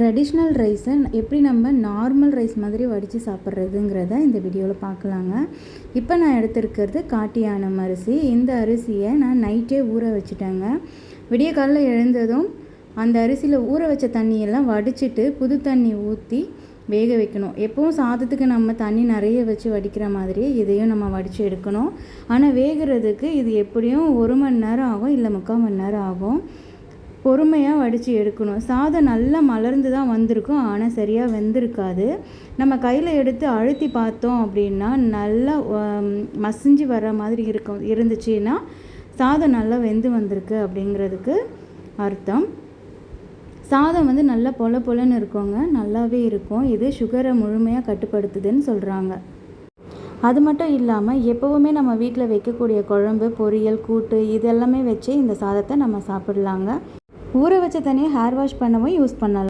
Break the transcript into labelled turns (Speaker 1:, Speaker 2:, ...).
Speaker 1: Traditional ரைஸை எப்படி நம்ம நார்மல் ரைஸ் மாதிரி வடித்து சாப்பிட்றதுங்கிறத இந்த வீடியோவில் பார்க்கலாங்க. இப்போ நான் எடுத்திருக்கிறது காட்டியானம் அரிசி. இந்த அரிசியை நான் நைட்டே ஊற வச்சுட்டேங்க. விடிய காலையில் எழுந்ததும் அந்த அரிசியில் ஊற வச்ச தண்ணியெல்லாம் வடிச்சிட்டு புது தண்ணி ஊற்றி வேக வைக்கணும். எப்பவும் சாதத்துக்கு நம்ம தண்ணி நிறைய வச்சு வடிக்கிற மாதிரி இதையும் நம்ம வடித்து எடுக்கணும். ஆனால் வேகிறதுக்கு இது எப்படியும் ஒரு மணி நேரம் ஆகும் இல்லை முக்கால் மணி நேரம் ஆகும். பொறுமையாக வடித்து எடுக்கணும். சாதம் நல்லா மலர்ந்து தான் வந்திருக்கும். ஆனால் சரியாக வெந்திருக்காது. நம்ம கையில் எடுத்து அழுத்தி பார்த்தோம் அப்படின்னா நல்லா மசிஞ்சு வர மாதிரி இருக்கும் இருந்துச்சுன்னா சாதம் நல்லா வெந்து வந்திருக்கு அப்படிங்கிறதுக்கு அர்த்தம். சாதம் வந்து நல்லா பொல பொலன்னு இருக்கோங்க. நல்லாவே இருக்கும். இது சுகரை முழுமையாக கட்டுப்படுத்துதுன்னு சொல்கிறாங்க அது மட்டும் இல்லாமல் எப்போவுமே நம்ம வீட்டில் வைக்கக்கூடிய குழம்பு பொரியல் கூட்டு இதெல்லாமே வச்சு இந்த சாதத்தை நம்ம சாப்பிடலாங்க. ஊற வச்ச தண்ணியை ஹேர் வாஷ் பண்ணவும் யூஸ் பண்ணலாம்.